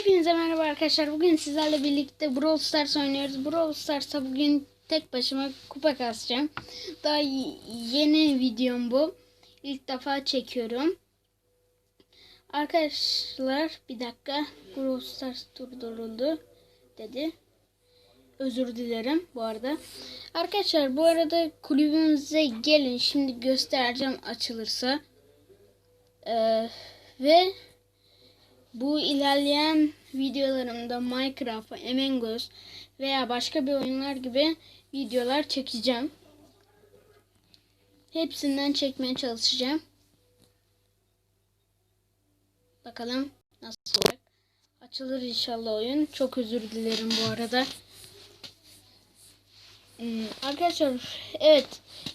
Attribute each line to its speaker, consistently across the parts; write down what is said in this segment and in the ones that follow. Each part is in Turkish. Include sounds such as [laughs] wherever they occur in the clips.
Speaker 1: Hepinize merhaba arkadaşlar. Bugün sizlerle birlikte Brawl Stars oynuyoruz. Brawl Stars'a bugün tek başıma kupa kasacağım. Daha yeni videom bu. İlk defa çekiyorum. Arkadaşlar bir dakika. Brawl Stars durduruldu dedi. Özür dilerim bu arada. Arkadaşlar bu arada kulübümüze gelin. Şimdi göstereceğim açılırsa. Ee, ve bu ilerleyen videolarımda Minecraft, Among Us veya başka bir oyunlar gibi videolar çekeceğim. Hepsinden çekmeye çalışacağım. Bakalım nasıl olacak. Açılır inşallah oyun. Çok özür dilerim bu arada. Hmm, arkadaşlar evet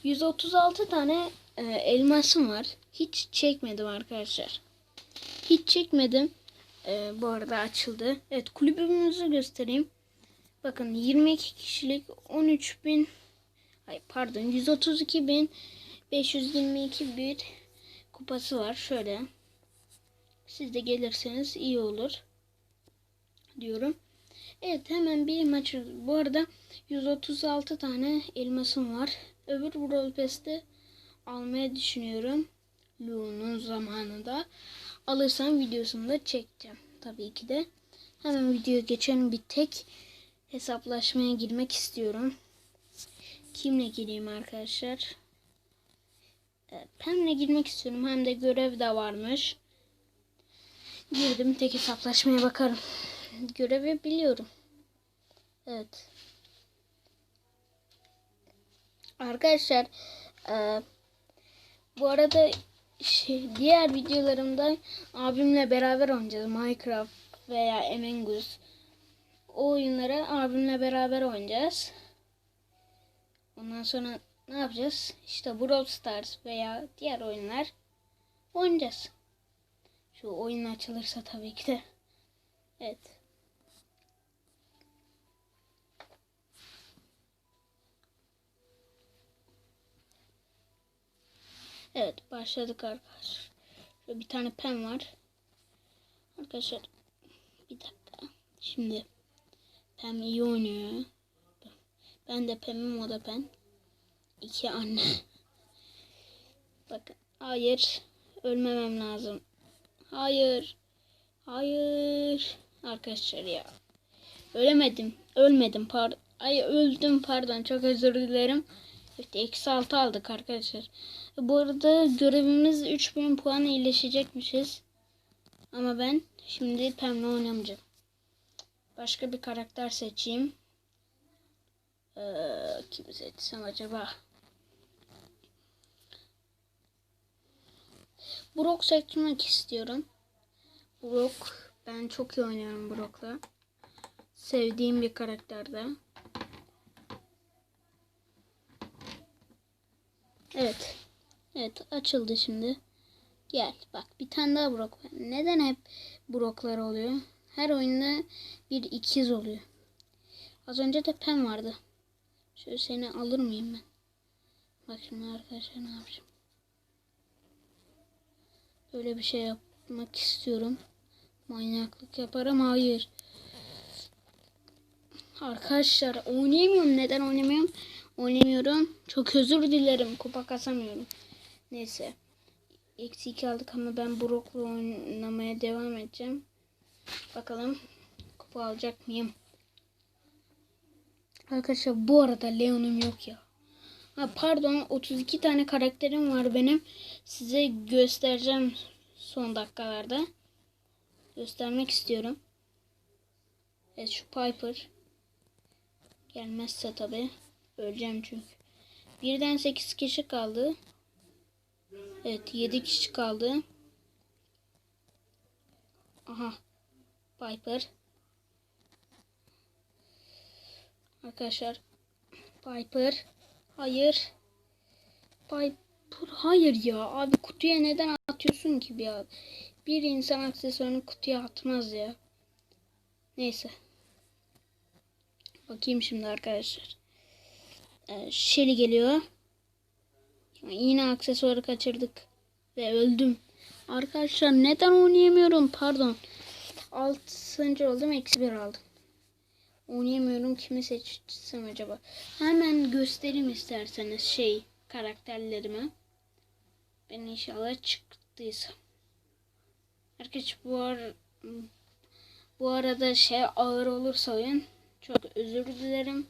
Speaker 1: 136 tane e, elmasım var. Hiç çekmedim arkadaşlar. Hiç çekmedim. Ee, bu arada açıldı. Evet kulübümüzü göstereyim. Bakın 22 kişilik 13 bin ay pardon 132 bin 522 bir kupası var. Şöyle siz de gelirseniz iyi olur diyorum. Evet hemen bir maç. Bu arada 136 tane elmasım var. Öbür Brawl Pass'te almayı düşünüyorum. Lu'nun zamanında. Alırsam videosunu da çekeceğim. Tabii ki de. Hemen videoya geçelim. Bir tek hesaplaşmaya girmek istiyorum. Kimle gireyim arkadaşlar? Evet, Pem'le girmek istiyorum. Hem de görev de varmış. Girdim tek hesaplaşmaya bakarım. Görevi biliyorum. Evet. Arkadaşlar eee bu arada şey, diğer videolarımda abimle beraber oynayacağız. Minecraft veya Among Us. O oyunları abimle beraber oynayacağız. Ondan sonra ne yapacağız? İşte Brawl Stars veya diğer oyunlar oynayacağız. Şu oyun açılırsa tabii ki de. Evet. Evet başladık arkadaşlar. Şöyle bir tane pen var. Arkadaşlar bir dakika. Şimdi Pem iyi oynuyor. Ben de Pem'im o da Pen. İki anne. [laughs] Bakın. Hayır. Ölmemem lazım. Hayır. Hayır. Arkadaşlar ya. Ölemedim. Ölmedim. Pardon. Ay öldüm pardon. Çok özür dilerim. İşte eksi altı aldık arkadaşlar. Bu arada görevimiz 3000 puan iyileşecekmişiz. Ama ben şimdi Pem'le oynamayacağım. Başka bir karakter seçeyim. Ee, kimi seçsem acaba? Brock seçmek istiyorum. Brock. Ben çok iyi oynuyorum Brock'la. Sevdiğim bir karakterde. Evet. Evet açıldı şimdi. Gel bak bir tane daha Brock var. Neden hep Brock'lar oluyor? Her oyunda bir ikiz oluyor. Az önce de Pen vardı. Şöyle seni alır mıyım ben? Bak şimdi arkadaşlar ne yapacağım. Böyle bir şey yapmak istiyorum. Manyaklık yaparım. Hayır. Arkadaşlar oynayamıyorum. Neden oynamıyorum? Oynamıyorum. Çok özür dilerim. Kupa kasamıyorum. Neyse. Eksi 2 aldık ama ben Brock'la oynamaya devam edeceğim. Bakalım kupa alacak mıyım? Arkadaşlar bu arada Leon'um yok ya. Ha, pardon 32 tane karakterim var benim. Size göstereceğim son dakikalarda. Göstermek istiyorum. Evet şu Piper. Gelmezse tabi. Öleceğim çünkü. Birden 8 kişi kaldı. Evet 7 kişi kaldı. Aha. Piper. Arkadaşlar. Piper. Hayır. Piper. Hayır ya. Abi kutuya neden atıyorsun ki ya? Bir insan aksesuarını kutuya atmaz ya. Neyse. Bakayım şimdi arkadaşlar. Shelly geliyor. Yine aksesuarı kaçırdık. Ve öldüm. Arkadaşlar neden oynayamıyorum? Pardon. 6. oldum. Eksi 1 aldım. Oynayamıyorum. Kimi seçsem acaba? Hemen göstereyim isterseniz şey karakterlerimi. Ben inşallah çıktıysa. Herkes bu ar bu arada şey ağır olursa oyun çok özür dilerim.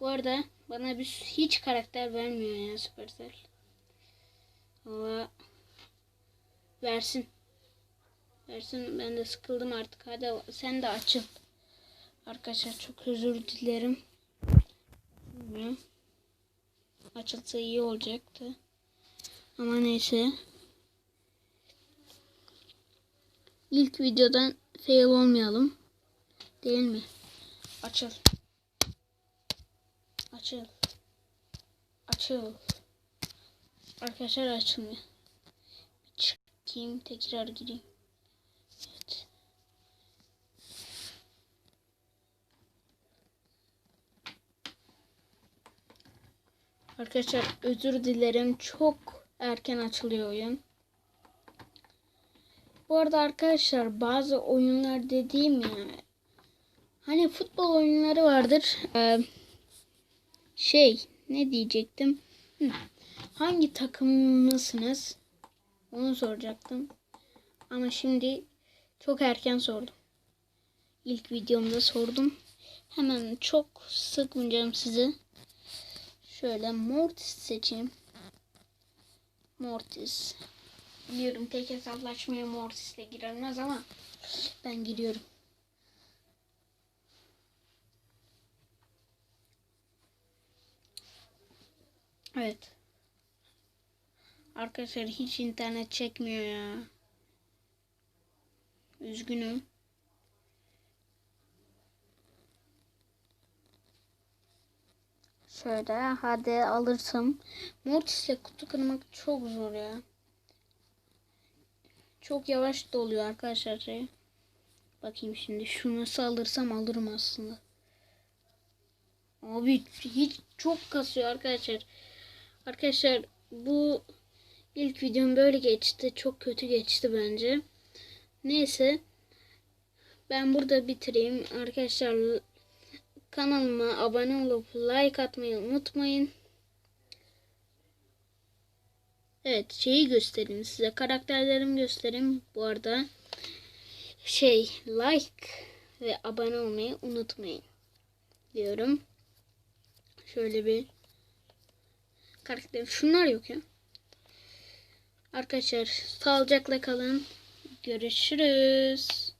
Speaker 1: Bu arada bana bir hiç karakter vermiyor ya Supercell. Ama versin. Versin ben de sıkıldım artık. Hadi sen de açıl. Arkadaşlar çok özür dilerim. Açılsa iyi olacaktı. Ama neyse. İlk videodan fail olmayalım. Değil mi? Açıl. Açıl. Açıl. Arkadaşlar açılmıyor. Bir çıkayım tekrar gireyim. Evet. Arkadaşlar özür dilerim. Çok erken açılıyor oyun. Bu arada arkadaşlar bazı oyunlar dediğim ya hani futbol oyunları vardır. Ee, şey ne diyecektim? Hangi takımlısınız? Onu soracaktım. Ama şimdi çok erken sordum. İlk videomda sordum. Hemen çok sıkmayacağım sizi. Şöyle Mortis seçeyim. Mortis. Biliyorum tek hesaplaşmaya Mortis'le girilmez ama ben giriyorum. Evet. Arkadaşlar hiç internet çekmiyor ya. Üzgünüm. Şöyle hadi alırsam. Mortis'le kutu kırmak çok zor ya. Çok yavaş doluyor arkadaşlar şey. Bakayım şimdi şu nasıl alırsam alırım aslında. Abi hiç çok kasıyor arkadaşlar. Arkadaşlar bu ilk videom böyle geçti. Çok kötü geçti bence. Neyse. Ben burada bitireyim. Arkadaşlar kanalıma abone olup like atmayı unutmayın. Evet şeyi göstereyim size. Karakterlerimi göstereyim. Bu arada şey like ve abone olmayı unutmayın diyorum. Şöyle bir karakter. Şunlar yok ya. Arkadaşlar sağlıcakla kalın. Görüşürüz.